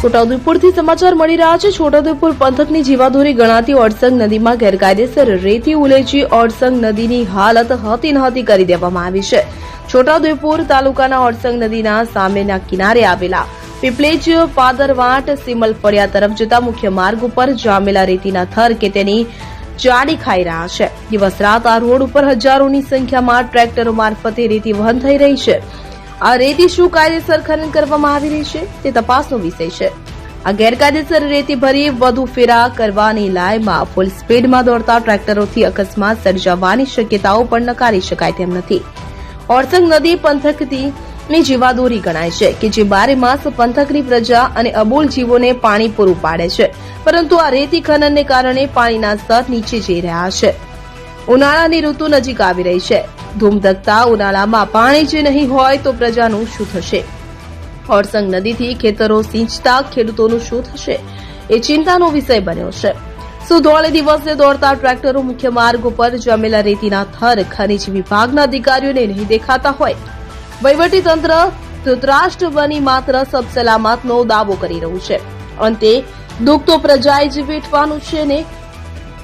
છોટાઉદેપુરથી સમાચાર મળી રહ્યા છે. છોટાઉદેપુર પંથકની જીવાદોરી ગણાતી ઓડસંગ નદીમાં ગેરકાયદેસર રેતી ઉલેચી ઓડસંગ નદીની હાલત હતી નહતી કરી દેવામાં આવી છે. છોટાઉદેપુર તાલુકાના ઓડસંગ નદીના સામેના કિનારે આવેલા પીપલેજ પાદરવાટ સિમલ ફળિયા તરફ જતા મુખ્ય માર્ગ ઉપર જામેલા રેતીના થર કે તેની જાડી ખાઈ રહ્યા છે. દિવસ રાત આ રોડ ઉપર હજારોની સંખ્યામાં ટ્રેક્ટરો મારફતે રેતી વહન થઈ રહી છે. આ રેતી શું કાયદેસર ખનન કરવામાં આવી રહી છે તે તપાસનો વિષય છે. આ ગેરકાયદેસર રેતી ભરી વધુ ફેરા કરવાની લાયમાં ફૂલ સ્પીડમાં દોડતા ટ્રેક્ટરોથી અકસ્માત સર્જાવાની શક્યતાઓ પણ નકારી શકાય તેમ નથી. ઓરસંગ નદી પંથકથી ની જીવાદોરી ગણાય છે કે જે બારે માસ પંથકની પ્રજા અને અબોલ જીવોને પાણી પૂરું પાડે છે. પરંતુ આ રેતી ખનનને કારણે પાણીના સ્તર નીચે જઈ રહ્યા છે. ઉનાળાની ઋતુ નજીક આવી રહી છે. ધૂમધકતા, ઉનાળામાં પાણી જે નહીં હોય તો પ્રજાનું શું થશે? ઓરસંગ નદીથી ખેતરો સિંચતા, ખેડૂતોનું શું થશે? એ ચિંતાનો વિષય બન્યો છે. શું ધોળે દિવસે દોડતા ટ્રેક્ટરો મુખ્ય માર્ગ ઉપર જમેલા રેતીના થર, ખનીજ વિભાગના અધિકારીઓને નહીં દેખાતા હોય. તંત્ર ધૃતરાષ્ટ્ર બની માત્ર સબસલામતનો દાવો કરી રહ્યું છે. અંતે, દુઃખ તો પ્રજાએ જ વેઠવાનું છે ને?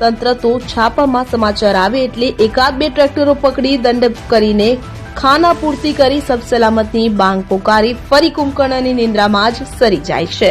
તંત્ર તો છાપામાં સમાચાર આવે એટલે એકાદ બે ટ્રેક્ટરો પકડી દંડ કરીને ખાના પૂર્તિ કરી સબસલામતની બાંગ પોકારી ફરી કુંભકર્ણની નિંદ્રામાં જ સરી જાય છે.